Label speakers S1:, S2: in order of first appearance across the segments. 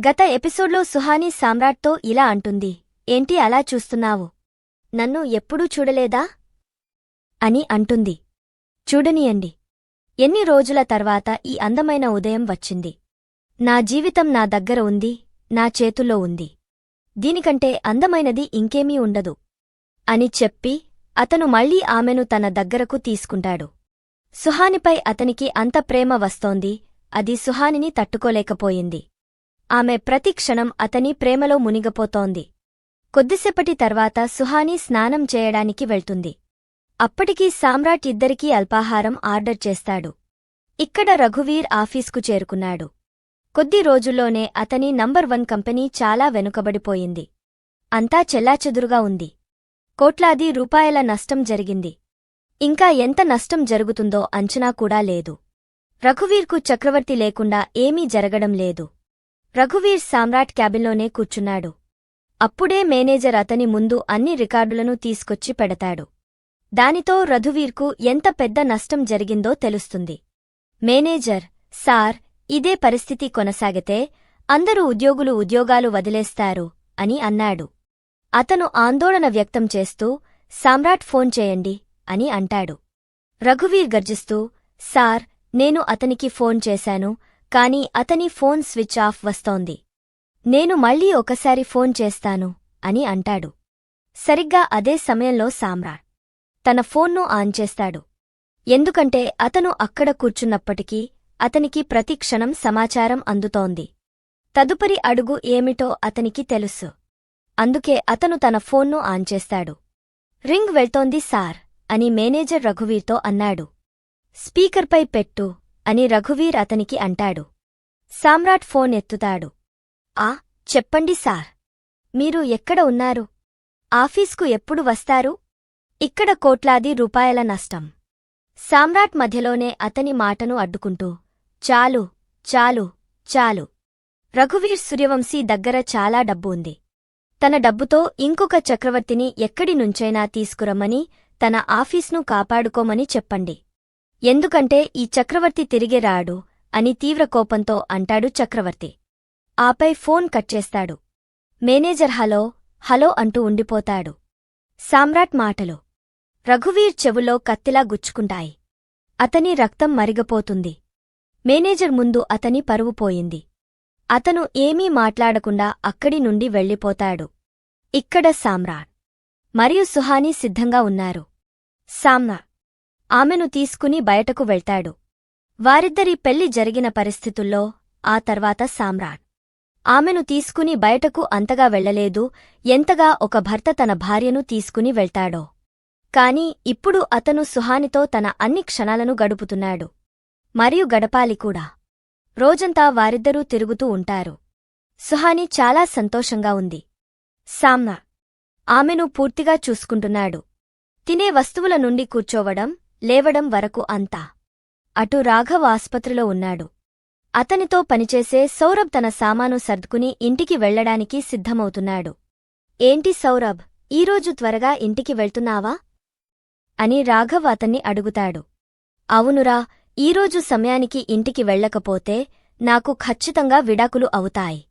S1: గత ఎపిసోడ్లో సుహాని సామ్రాట్తో ఇలా అంటుంది ఏంటి అలా చూస్తున్నావు? నన్ను ఎప్పుడూ చూడలేదా? అని అంటుంది. చూడనియండి. ఎన్ని రోజుల తర్వాత ఈ అందమైన ఉదయం వచ్చింది. నా జీవితం నా దగ్గర ఉంది నా చేతుల్లో ఉంది. దీనికంటే అందమైనది ఇంకేమీ ఉండదు అని చెప్పి అతను మళ్ళీ ఆమెను తన దగ్గరకు తీసుకుంటాడు. సుహానిపై అతనికి అంత ప్రేమ వస్తోంది అది సుహానిని తట్టుకోలేకపోయింది. ఆమె ప్రతి క్షణం అతని ప్రేమలో మునిగపోతోంది. కొద్దిసేపటి తర్వాత సుహాని స్నానం చేయడానికి వెళ్తుంది. అప్పటికీ సామ్రాట్ ఇద్దరికీ అల్పాహారం ఆర్డర్ చేస్తాడు. ఇక్కడ రఘువీర్ ఆఫీస్కు చేరుకున్నాడు. కొద్ది రోజుల్లోనే అతని నంబర్ వన్ కంపెనీ చాలా వెనుకబడిపోయింది. అంతా చెల్లాచెదురుగా ఉంది. కోట్లాది రూపాయల నష్టం జరిగింది. ఇంకా ఎంత నష్టం జరుగుతుందో అంచనా కూడా లేదు. రఘువీర్కు చక్రవర్తి లేకుండా ఏమీ జరగడం లేదు. రఘువీర్ సామ్రాట్ క్యాబిన్లోనే కూర్చున్నాడు. అప్పుడే మేనేజర్ అతని ముందు అన్ని రికార్డులను తీసుకొచ్చి పెడతాడు. దానితో రఘువీర్కు ఎంత పెద్ద నష్టం జరిగిందో తెలుస్తుంది. మేనేజర్ సార్ ఇదే పరిస్థితి కొనసాగితే అందరూ ఉద్యోగులు ఉద్యోగాలు వదిలేస్తారు అని అన్నాడు. అతను ఆందోళన వ్యక్తం చేస్తూ సామ్రాట్ ఫోన్ చేయండి అని అంటాడు. రఘువీర్ గర్జిస్తూ సార్ నేను అతనికి ఫోన్ చేశాను కాని అతని ఫోన్ స్విచ్ ఆఫ్ వస్తోంది. నేను మళ్ళీ ఒకసారి ఫోన్ చేస్తాను అని అంటాడు. సరిగ్గా అదే సమయంలో సామ్రా తన ఫోన్ను ఆన్ చేస్తాడు. ఎందుకంటే అతను అక్కడ కూర్చున్నప్పటికీ అతనికి ప్రతి క్షణం సమాచారం అందుతోంది. తదుపరి అడుగు ఏమిటో అతనికి తెలుసు. అందుకే అతను తన ఫోన్ను ఆన్ చేస్తాడు. రింగ్ వెళ్తోంది సార్ అని మేనేజర్ రఘువీర్తో అన్నాడు. స్పీకర్పై పెట్టు అని రఘువీర్ అతనికి అంటాడు. సామ్రాట్ ఫోన్ ఎత్తుతాడు. ఆ చెప్పండి సార్. మీరు ఎక్కడ ఉన్నారు? ఆఫీస్కు ఎప్పుడు వస్తారు? ఇక్కడ కోట్లాది రూపాయల నష్టం. సామ్రాట్ మధ్యలోనే అతని మాటను అడ్డుకుంటూ చాలు చాలు చాలు. రఘువీర్ సూర్యవంశీ దగ్గర చాలా డబ్బు ఉంది. తన డబ్బుతో ఇంకొక చక్రవర్తిని ఎక్కడి నుంచైనా తీసుకురమ్మని తన ఆఫీస్ను కాపాడుకోమని చెప్పండి. ఎందుకంటే ఈ చక్రవర్తి తిరిగి రాడు అని తీవ్ర కోపంతో అంటాడు చక్రవర్తి. ఆపై ఫోన్ కట్ చేస్తాడు. మేనేజర్ హలో హలో అంటూ ఉండిపోతాడు. సామ్రాట్ మాటలు. రఘువీర్ చెవులో కత్తిలా గుచ్చుకుంటాయి. అతని రక్తం మరిగపోతుంది. మేనేజర్ ముందు అతని పరువు పోయింది. అతను ఏమీ మాట్లాడకుండా అక్కడి నుండి వెళ్ళిపోతాడు. ఇక్కడ సామ్రాట్. మరియు సుహాని సిద్ధంగా ఉన్నారు. సామ్రాట్. ఆమెను తీసుకుని బయటకు వెళ్తాడు. వారిద్దరి పెళ్ళి జరిగిన పరిస్థితుల్లో ఆ తర్వాత సామ్రాట్. ఆమెను తీసుకుని బయటకు అంతగా వెళ్ళలేదు ఎంతగా ఒక భర్త తన భార్యను తీసుకుని వెళ్తాడో. కాని ఇప్పుడు అతను సుహానితో తన అన్ని క్షణాలను గడుపుతున్నాడు. మరియు గడపాలి కూడా. రోజంతా వారిద్దరూ తిరుగుతూ ఉంటారు. సుహాని చాలా సంతోషంగా ఉంది. సామ్నా ఆమెను పూర్తిగా చూసుకుంటున్నాడు. తినే వస్తువుల నుండి కూర్చోవడం లేవడం వరకు అంతా. అటు రాఘవ్ ఆస్పత్రిలో ఉన్నాడు. అతనితో పనిచేసే సౌరభ్ తన సామాను సర్దుకుని ఇంటికి వెళ్ళడానికి సిద్ధమవుతున్నాడు. ఏంటి సౌరభ్ ఈరోజు త్వరగా ఇంటికి వెళ్తున్నావా అని రాఘవ్ అతన్ని అడుగుతాడు. అవునురా ఈరోజు సమయానికి ఇంటికి వెళ్ళకపోతే నాకు ఖచ్చితంగా విడాకులు అవుతాయి.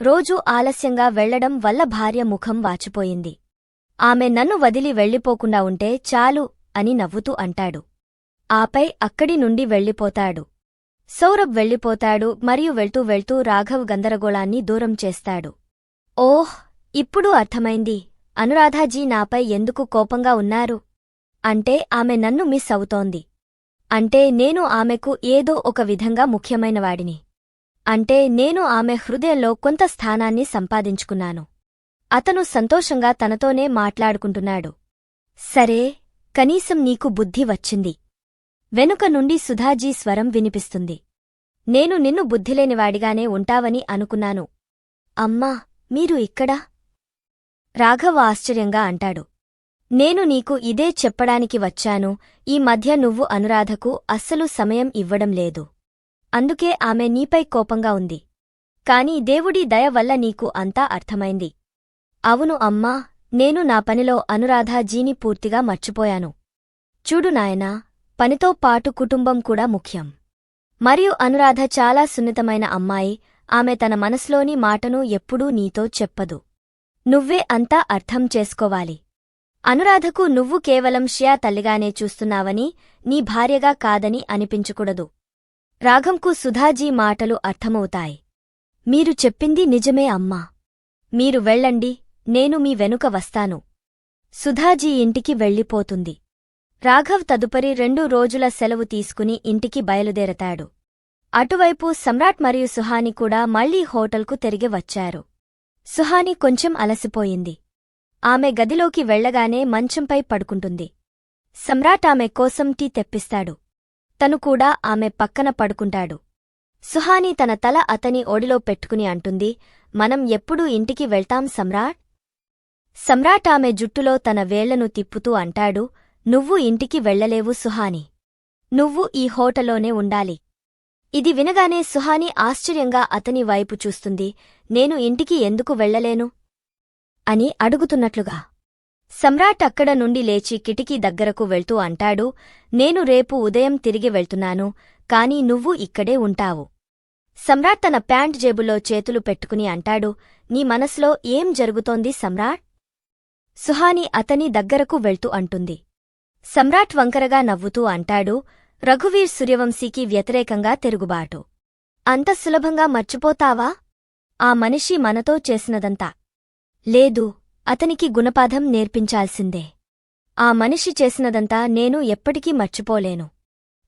S1: రోజూ ఆలస్యంగా వెళ్ళడం వల్ల భార్య ముఖం వాచిపోయింది. ఆమె నన్ను వదిలి వెళ్ళిపోకుండా ఉంటే చాలు అని నవ్వుతూ అంటాడు. ఆపై అక్కడి నుండి వెళ్ళిపోతాడు. సౌరభ్ వెళ్ళిపోతాడు మరియు వెళ్తూ వెళ్తూ రాఘవ్ గందరగోళాన్ని దూరం చేస్తాడు. ఓహ్ ఇప్పుడు అర్థమైంది. అనురాధాజీ నాపై ఎందుకు కోపంగా ఉన్నారు? అంటే ఆమె నన్ను మిస్ అవుతోంది. అంటే నేను ఆమెకు ఏదో ఒక విధంగా ముఖ్యమైనవాడిని అంటే నేను ఆమె హృదయంలో కొంత స్థానాన్ని సంపాదించుకున్నాను. అతను సంతోషంగా తనతోనే మాట్లాడుకుంటున్నాడు. సరే కనీసం నీకు బుద్ధి వచ్చింది. వెనుక నుండి సుధాజీ స్వరం వినిపిస్తుంది. నేను నిన్ను బుద్ధిలేనివాడిగానే ఉంటావని అనుకున్నాను. అమ్మా మీరు ఇక్కడా? రాఘవ ఆశ్చర్యంగా అంటాడు. నేను నీకు ఇదే చెప్పడానికి వచ్చాను ఈ మధ్య నువ్వు అనురాధకు అస్సలు సమయం ఇవ్వడం లేదు. అందుకే ఆమె నీపై కోపంగా ఉంది. కాని దేవుడి దయ వల్ల నీకు అంతా అర్థమైంది. అవును అమ్మా నేను నా పనిలో అనురాధాజీని పూర్తిగా మర్చిపోయాను. చూడు నాయనా పనితో పాటు కుటుంబం కూడా ముఖ్యం. మరియు అనురాధ చాలా సున్నితమైన అమ్మాయి ఆమె తన మనసులోని మాటను ఎప్పుడూ నీతో చెప్పదు. నువ్వే అంతా అర్థం చేసుకోవాలి. అనురాధకు నువ్వు కేవలం ష్యా తల్లిగానే చూస్తున్నావని నీ భార్యగా కాదని అనిపించకూడదు. రాఘంకు సుధాజీ మాటలు అర్థమవుతాయి. మీరు చెప్పింది నిజమే అమ్మా. మీరు వెళ్ళండి నేను మీ వెనుక వస్తాను. సుధాజీ ఇంటికి వెళ్ళిపోతుంది. రాఘవ్ తదుపరి రెండు రోజుల సెలవు తీసుకుని ఇంటికి బయలుదేరతాడు. అటువైపు సమ్రాట్ మరియు సుహాని కూడా మళ్ళీ హోటల్కు తిరిగి వచ్చారు. సుహాని కొంచెం అలసిపోయింది. ఆమె గదిలోకి వెళ్ళగానే మంచంపై పడుకుంటుంది. సమ్రాట్ ఆమె కోసం టీ తెప్పిస్తాడు. తను కూడా ఆమె పక్కన పడుకుంటాడు. సుహాని తన తల అతని ఒడిలో పెట్టుకుని అంటుంది మనం ఎప్పుడూ ఇంటికి వెళ్తాం సమ్రాట్? సమ్రాట్ ఆమె జుట్టులో తన వేళ్ళను తిప్పుతూ అంటాడు నువ్వు ఇంటికి వెళ్ళలేవు సుహాని. నువ్వు ఈ హోటలోనే ఉండాలి. ఇది వినగానే సుహాని ఆశ్చర్యంగా అతని వైపు చూస్తుంది నేను ఇంటికి ఎందుకు వెళ్ళలేను అని అడుగుతున్నట్లుగా. సమ్రాట్ అక్కడ నుండి లేచి కిటికీ దగ్గరకు వెళ్తూ అంటాడు నేను రేపు ఉదయం తిరిగి వెళ్తున్నాను కాని నువ్వు ఇక్కడే ఉంటావు సమ్రాట్ తన ప్యాంట్ జేబులో చేతులు పెట్టుకుని అంటాడు నీ మనసులో ఏం జరుగుతోంది సమ్రాట్? సుహాని అతని దగ్గరకు వెళ్తూ అంటుంది. సమ్రాట్ వంకరగా నవ్వుతూ అంటాడు రఘువీర్ సూర్యవంశీకి వ్యతిరేకంగా తిరుగుబాటు. అంత సులభంగా మర్చిపోతావా? ఆ మనిషి మనతో చేసినదంతా. లేదు అతనికి గుణపాఠం నేర్పించాల్సిందే. ఆ మనిషి చేసినదంతా నేను ఎప్పటికీ మర్చిపోలేను.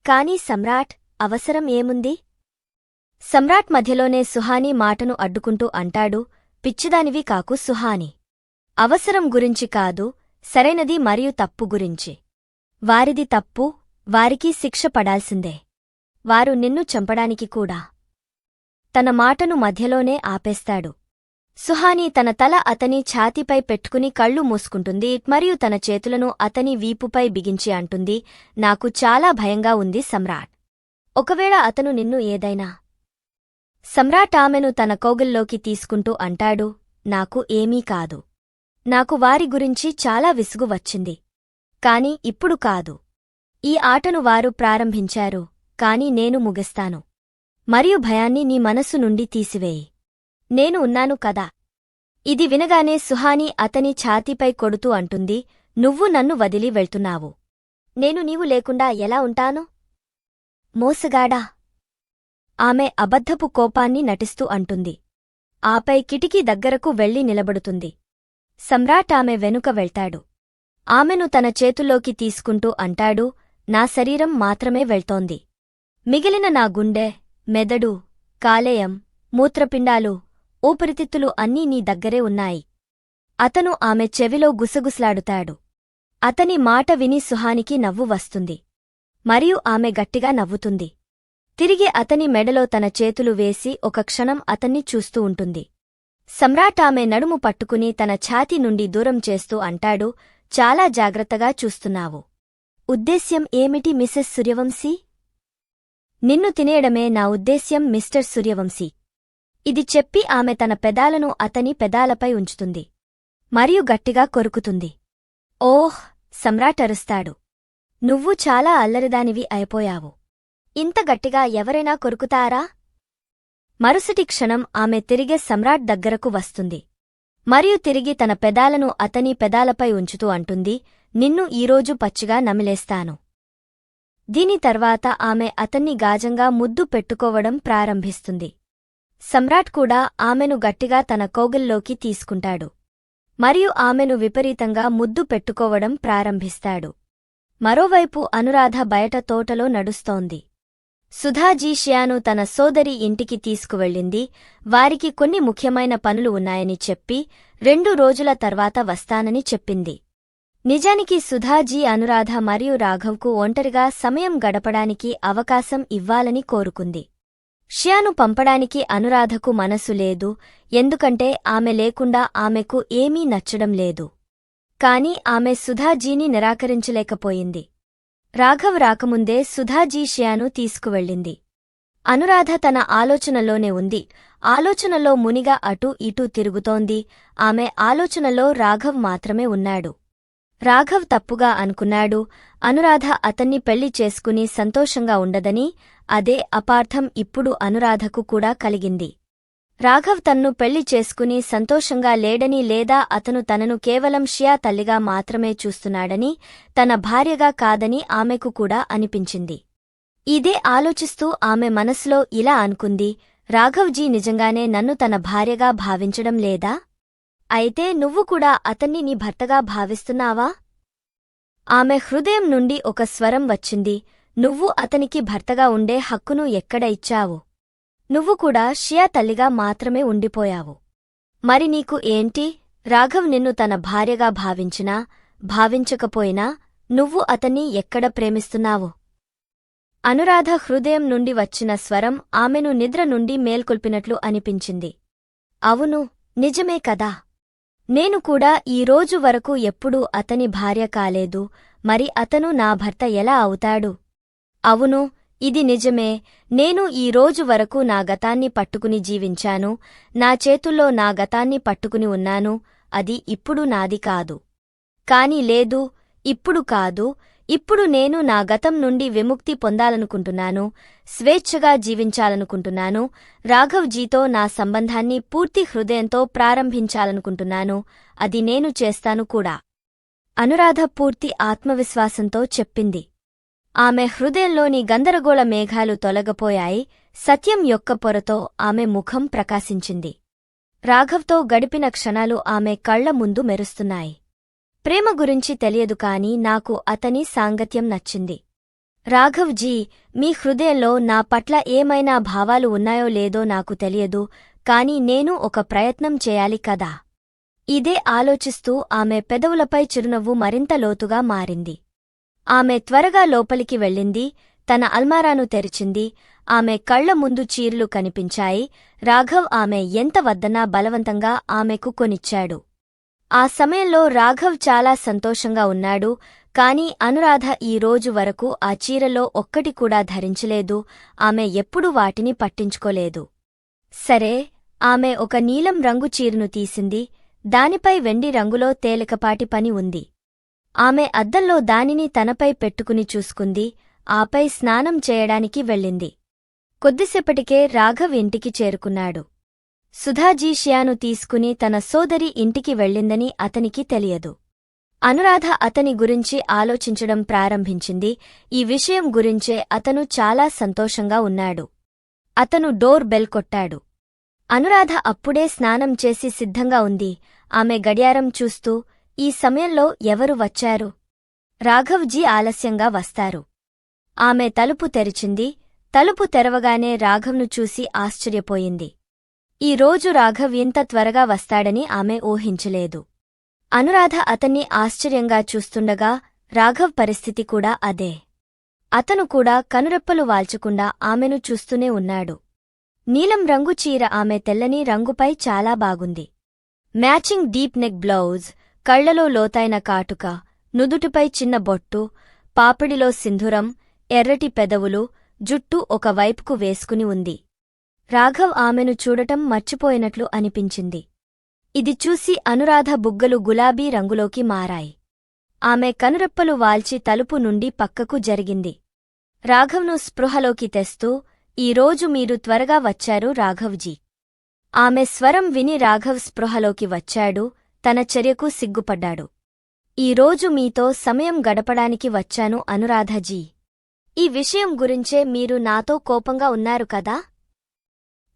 S1: కాని సమ్రాట్ అవసరం ఏముంది? సమ్రాట్ మధ్యలోనే సుహాని మాటను అడ్డుకుంటూ అంటాడు పిచ్చిదానివి కాకు సుహాని. అవసరం గురించి కాదు సరైనది మరియు తప్పు గురించి. వారిది తప్పు వారికి శిక్ష పడాల్సిందే. వారు నిన్ను చంపడానికి కూడా. తన మాటను మధ్యలోనే ఆపేస్తాడు. సుహాని తన తల అతని ఛాతీపై పెట్టుకుని కళ్ళు మూసుకుంటుంది మరియు తన చేతులను అతని వీపుపై బిగించి అంటుంది నాకు చాలా భయంగా ఉంది సమ్రాట్. ఒకవేళ అతను నిన్ను ఏదైనా సమ్రాట్ ఆమెను తన కౌగిల్లోకి తీసుకుంటూ అంటాడు నాకు ఏమీ కాదు. నాకు వారి గురించి చాలా విసుగు వచ్చింది. కాని ఇప్పుడు కాదు. ఈ ఆటను వారు ప్రారంభించారు కాని నేను ముగిస్తాను. మరియు భయాన్ని నీ మనసు నుండి తీసివేయి. నేను ఉన్నాను కదా. ఇది వినగానే సుహాని అతని ఛాతీపై కొడుతూ అంటుంది నువ్వు నన్ను వదిలి వెళ్తున్నావు. నేను నీవు లేకుండా ఎలా ఉంటాను? మోసగాడా? ఆమె అబద్ధపు కోపాన్ని నటిస్తూ అంటుంది. ఆపై కిటికీ దగ్గరకు వెళ్ళి నిలబడుతుంది. సమ్రాట్ ఆమె వెనుక వెళ్తాడు. ఆమెను తన చేతుల్లోకి తీసుకుంటూ అంటాడు నా శరీరం మాత్రమే వెళ్తోంది. మిగిలిన నా గుండె మెదడు కాలేయం మూత్రపిండాలు ఊపిరితిత్తులు అన్నీ నీ దగ్గరే ఉన్నాయి. అతను ఆమె చెవిలో గుసగుసలాడుతాడు. అతని మాట విని సుహానికి నవ్వు వస్తుంది. మరియు ఆమె గట్టిగా నవ్వుతుంది. తిరిగి అతని మెడలో తన చేతులు వేసి ఒక క్షణం అతన్ని చూస్తూ ఉంటుంది. సమ్రాట్ ఆమె నడుము పట్టుకుని తన ఛాతి నుండి దూరం చేస్తూ అంటాడు చాలా జాగ్రత్తగా చూస్తున్నావు. ఉద్దేశ్యం ఏమిటి మిసెస్ సూర్యవంశీ? నిన్ను తినేయడమే నా ఉద్దేశ్యం మిస్టర్ సూర్యవంశీ. ఇది చెప్పి ఆమె తన పెదాలను అతని పెదాలపై ఉంచుతుంది. మరియు గట్టిగా కొరుకుతుంది. ఓహ్! సమ్రాట్ అరుస్తాడు. నువ్వు చాలా అల్లరిదానివి అయిపోయావు. ఇంత గట్టిగా ఎవరైనా కొరుకుతారా? మరుసటి క్షణం ఆమె తిరిగే సమ్రాట్ దగ్గరకు వస్తుంది. మరియు తిరిగి తన పెదాలను అతని పెదాలపై ఉంచుతూ అంటుంది నిన్ను ఈరోజు పచ్చిగా నమిలేస్తాను. దీని తర్వాత ఆమె అతన్ని గాజంగా ముద్దు పెట్టుకోవడం ప్రారంభిస్తుంది. సమ్రాట్ కూడా ఆమెను గట్టిగా తన కోగిల్లోకి తీసుకుంటాడు. మరియు ఆమెను విపరీతంగా ముద్దు పెట్టుకోవడం ప్రారంభిస్తాడు. మరోవైపు అనురాధ బయట తోటలో నడుస్తోంది. సుధాజీషియాను తన సోదరి ఇంటికి తీసుకువెళ్ళింది. వారికి కొన్ని ముఖ్యమైన పనులు ఉన్నాయని చెప్పి రెండు రోజుల తర్వాత వస్తానని చెప్పింది. నిజానికి సుధాజీ అనురాధ మరియు రాఘవ్కు ఒంటరిగా సమయం గడపడానికి అవకాశం ఇవ్వాలని కోరుకుంది. షియాను పంపడానికి అనురాధకు మనసు లేదు. ఎందుకంటే ఆమె లేకుండా ఆమెకు ఏమీ నచ్చడం లేదు. కాని ఆమె సుధాజీని నిరాకరించలేకపోయింది. రాఘవ్ రాకముందే సుధాజీ షియాను తీసుకువెళ్ళింది. అనురాధ తన ఆలోచనలోనే ఉంది. ఆలోచనలో మునిగా అటూ ఇటూ తిరుగుతోంది. ఆమె ఆలోచనలో రాఘవ్ మాత్రమే ఉన్నాడు. రాఘవ్ తప్పుగా అనుకున్నాడు. అనురాధ అతన్ని పెళ్ళి చేసుకుని సంతోషంగా ఉండదని అదే అపార్థం ఇప్పుడు అనురాధకు కూడా కలిగింది. రాఘవ్ తన్ను పెళ్ళి చేసుకుని సంతోషంగా లేడని లేదా అతను తనను కేవలం షియా తల్లిగా మాత్రమే చూస్తున్నాడని తన భార్యగా కాదని ఆమెకు కూడా అనిపించింది. ఇదే ఆలోచిస్తూ ఆమె మనసులో ఇలా అనుకుంది రాఘవ్జీ నిజంగానే నన్ను తన భార్యగా భావించడం లేదా? అయితే నువ్వు కూడా అతన్ని నీ భర్తగా భావిస్తున్నావా? ఆమె హృదయం నుండి ఒక స్వరం వచ్చింది నువ్వు అతనికి భర్తగా ఉండే హక్కును ఎక్కడ ఇచ్చావు? నువ్వు కూడా షియా తల్లిగా మాత్రమే ఉండిపోయావు. మరి నీకు ఏంటి? రాఘవ్ నిన్ను తన భార్యగా భావించినా భావించకపోయినా నువ్వు అతన్ని ఎక్కడ ప్రేమిస్తున్నావు? అనురాధ హృదయం నుండి వచ్చిన స్వరం ఆమెను నిద్ర నుండి మేల్కొల్పినట్లు అనిపించింది. అవును నిజమే కదా. నేను కూడా ఈ రోజు వరకు ఎప్పుడూ అతని భార్య కాలేదు మరి అతను నా భర్త ఎలా అవుతాడు? అవును ఇది నిజమే నేను ఈ రోజు వరకు నా గతాన్ని పట్టుకుని జీవించాను నా చేతుల్లో నా గతాన్ని పట్టుకుని ఉన్నాను అది ఇప్పుడు నాది కాదు. కాని లేదు ఇప్పుడు కాదు ఇప్పుడు నేను నా గతం నుండి విముక్తి పొందాలనుకుంటున్నాను స్వేచ్ఛగా జీవించాలనుకుంటున్నాను రాఘవ్జీతో నా సంబంధాన్ని పూర్తి హృదయంతో ప్రారంభించాలనుకుంటున్నాను అది నేను చేస్తాను కూడా. అనురాధ పూర్తి ఆత్మవిశ్వాసంతో చెప్పింది. ఆమె హృదయంలోని గందరగోళ మేఘాలు తొలగపోయాయి. సత్యం యొక్క పొరతో ఆమె ముఖం ప్రకాశించింది. రాఘవ్తో గడిపిన క్షణాలు ఆమె కళ్ళ ముందు మెరుస్తున్నాయి. ప్రేమ గురించి తెలియదు కాని నాకు అతని సాంగత్యం నచ్చింది. రాఘవ్ జీ మీ హృదయంలో నా పట్ల ఏమైనా భావాలు ఉన్నాయో లేదో నాకు తెలియదు కాని నేను ఒక ప్రయత్నం చేయాలి కదా. ఇదే ఆలోచిస్తూ ఆమె పెదవులపై చిరునవ్వు మరింత లోతుగా మారింది. ఆమె త్వరగా లోపలికి వెళ్ళింది తన అల్మారాను తెరిచింది ఆమె కళ్ళ ముందు చీరలు కనిపించాయి రాఘవ్ ఆమె ఎంత వద్దనా బలవంతంగా ఆమెకు కొనిచ్చాడు. ఆ సమయంలో రాఘవ్ చాలా సంతోషంగా ఉన్నాడు కాని అనురాధ ఈ రోజు వరకు ఆ చీరలో ఒక్కటి కూడా ధరించలేదు ఆమె ఎప్పుడూ వాటిని పట్టించుకోలేదు. సరే ఆమె ఒక నీలం రంగు చీరను తీసింది దానిపై వెండి రంగులో తేలికపాటి పని ఉంది. ఆమె అద్దంలో దానిని తనపై పెట్టుకుని చూసుకుంది ఆపై స్నానం చేయడానికి వెళ్ళింది. కొద్దిసేపటికే రాఘవ్ ఇంటికి చేరుకున్నాడు. సుధాజీషియాను తీసుకుని తన సోదరి ఇంటికి వెళ్ళిందని అతనికి తెలియదు. అనురాధ అతని గురించి ఆలోచించడం ప్రారంభించింది ఈ విషయం గురించే అతను చాలా సంతోషంగా ఉన్నాడు. అతను డోర్ బెల్ కొట్టాడు. అనురాధ అప్పుడే స్నానం చేసి సిద్ధంగా ఉంది ఆమె గడియారం చూస్తూ ఈ సమయంలో ఎవరు వచ్చారు? రాఘవ్జీ ఆలస్యంగా వస్తారు. ఆమె తలుపు తెరిచింది. తలుపు తెరవగానే రాఘవ్ను చూసి ఆశ్చర్యపోయింది. ఈ రోజు రాఘవ్ ఇంత త్వరగా వస్తాడని ఆమె ఊహించలేదు. అనురాధ అతన్ని ఆశ్చర్యంగా చూస్తుండగా రాఘవ్ పరిస్థితి కూడా అదే. అతను కూడా కనురెప్పలు వాల్చకుండా ఆమెను చూస్తూనే ఉన్నాడు. నీలం రంగు చీర ఆమె తెల్లని రంగుపై చాలా బాగుంది. మ్యాచింగ్ డీప్ నెక్ బ్లౌజ్ కళ్ళలో లోతైన కాటుక నుదుటిపై చిన్న బొట్టు పాపిడిలో సింధురం ఎర్రటి పెదవులు జుట్టు ఒక వైపుకు వేసుకుని ఉంది. రాఘవ్ ఆమెను చూడటం మర్చిపోయినట్లు అనిపించింది. ఇది చూసి అనురాధ బుగ్గలు గులాబీ రంగులోకి మారాయి. ఆమె కనురెప్పలు వాల్చి తలుపు నుండి పక్కకు జరిగింది. రాఘవ్ను స్పృహలోకి తెస్తూ ఈరోజు మీరు త్వరగా వచ్చారు రాఘవ్జీ ఆమె స్వరం విని రాఘవ్ స్పృహలోకి వచ్చాడు తన చర్యకు సిగ్గుపడ్డాడు. ఈరోజు మీతో సమయం గడపడానికి వచ్చాను అనురాధజీ. ఈ విషయం గురించే మీరు నాతో కోపంగా ఉన్నారు కదా?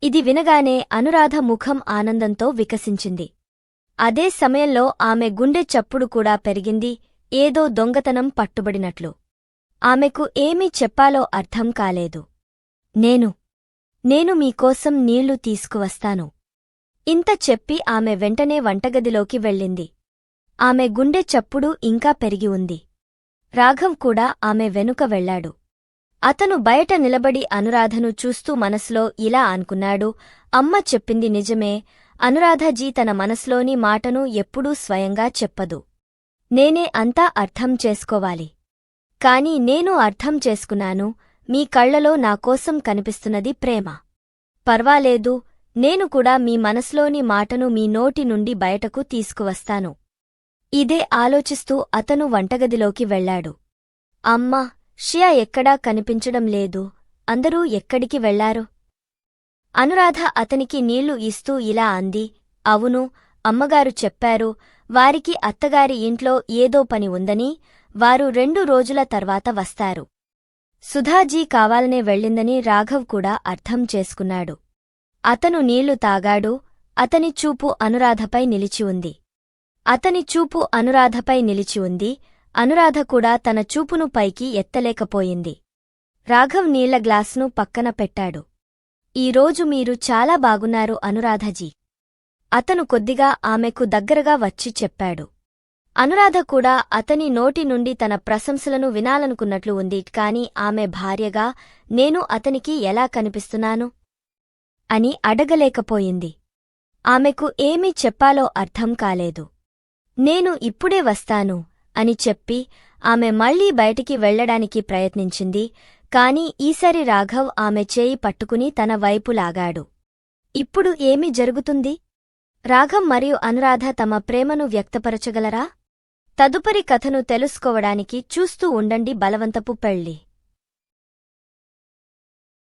S1: ఇది వినగానే అనురాధ ముఖం ఆనందంతో వికసించింది. అదే సమయంలో ఆమె గుండె చప్పుడు కూడా పెరిగింది ఏదో దొంగతనం పట్టుబడినట్లు. ఆమెకు ఏమీ చెప్పాలో అర్థం కాలేదు. నేను నేను మీకోసం నీళ్ళు తీసుకువస్తాను. ఇంత చెప్పి ఆమె వెంటనే వంటగదిలోకి వెళ్ళింది. ఆమె గుండె చప్పుడు ఇంకా పెరిగి ఉంది. రాఘవ్ కూడా ఆమె వెనుక వెళ్ళాడు అతను బయట నిలబడి అనురాధను చూస్తూ మనసులో ఇలా అనుకున్నాడు అమ్మ చెప్పింది నిజమే అనురాధజీ తన మనసులోని మాటను ఎప్పుడూ స్వయంగా చెప్పదు. నేనే అంతా అర్థం చేసుకోవాలి. కాని నేను అర్థం చేసుకున్నాను మీ కళ్ళలో నాకోసం కనిపిస్తున్నది ప్రేమ. పర్వాలేదు నేను కూడా మీ మనసులోని మాటను మీ నోటి నుండి బయటకు తీసుకువస్తాను. ఇదే ఆలోచిస్తూ అతను వంటగదిలోకి వెళ్ళాడు అమ్మా షియా ఎక్కడా కనిపించడం లేదు. అందరూ ఎక్కడికి వెళ్ళారు? అనురాధ అతనికి నీళ్ళు ఇస్తూ ఇలా అంది. అవును అమ్మగారు చెప్పారు వారికి అత్తగారి ఇంట్లో ఏదో పని ఉందని వారు రెండు రోజుల తర్వాత వస్తారు. సుధాజీ కావాలనే వెళ్ళిందని రాఘవ్ కూడా అర్థం చేసుకున్నాడు. అతను నీళ్ళు తాగాడు అతని చూపు అనురాధపై నిలిచి ఉంది. అతని చూపు అనురాధపై నిలిచి ఉంది అనురాధ కూడా తన చూపును పైకి ఎత్తలేకపోయింది. రాఘవ్ నీళ్ళ గ్లాసును పక్కన పెట్టాడు. ఈరోజు మీరు చాలా బాగున్నారు అనురాధజీ. అతను కొద్దిగా ఆమెకు దగ్గరగా వచ్చి చెప్పాడు. అనురాధ కూడా అతని నోటి నుండి తన ప్రశంసలను వినాలనుకున్నట్లు ఉంది కాని ఆమె భార్యగా నేను అతనికి ఎలా కనిపిస్తున్నాను? అని అడగలేకపోయింది. ఆమెకు ఏమీ చెప్పాలో అర్థం కాలేదు. నేను ఇప్పుడే వస్తాను అని చెప్పి ఆమె మళ్ళీ బయటికి వెళ్ళడానికి ప్రయత్నించింది కాని ఈసారి రాఘవ్ ఆమె చేయి పట్టుకుని తన వైపు లాగాడు. ఇప్పుడు ఏమి జరుగుతుంది? రాఘవ్ మరియు అనురాధ తమ ప్రేమను వ్యక్తపరచగలరా? తదుపరి కథను తెలుసుకోవడానికి చూస్తూ ఉండండి బలవంతపు పెళ్ళి.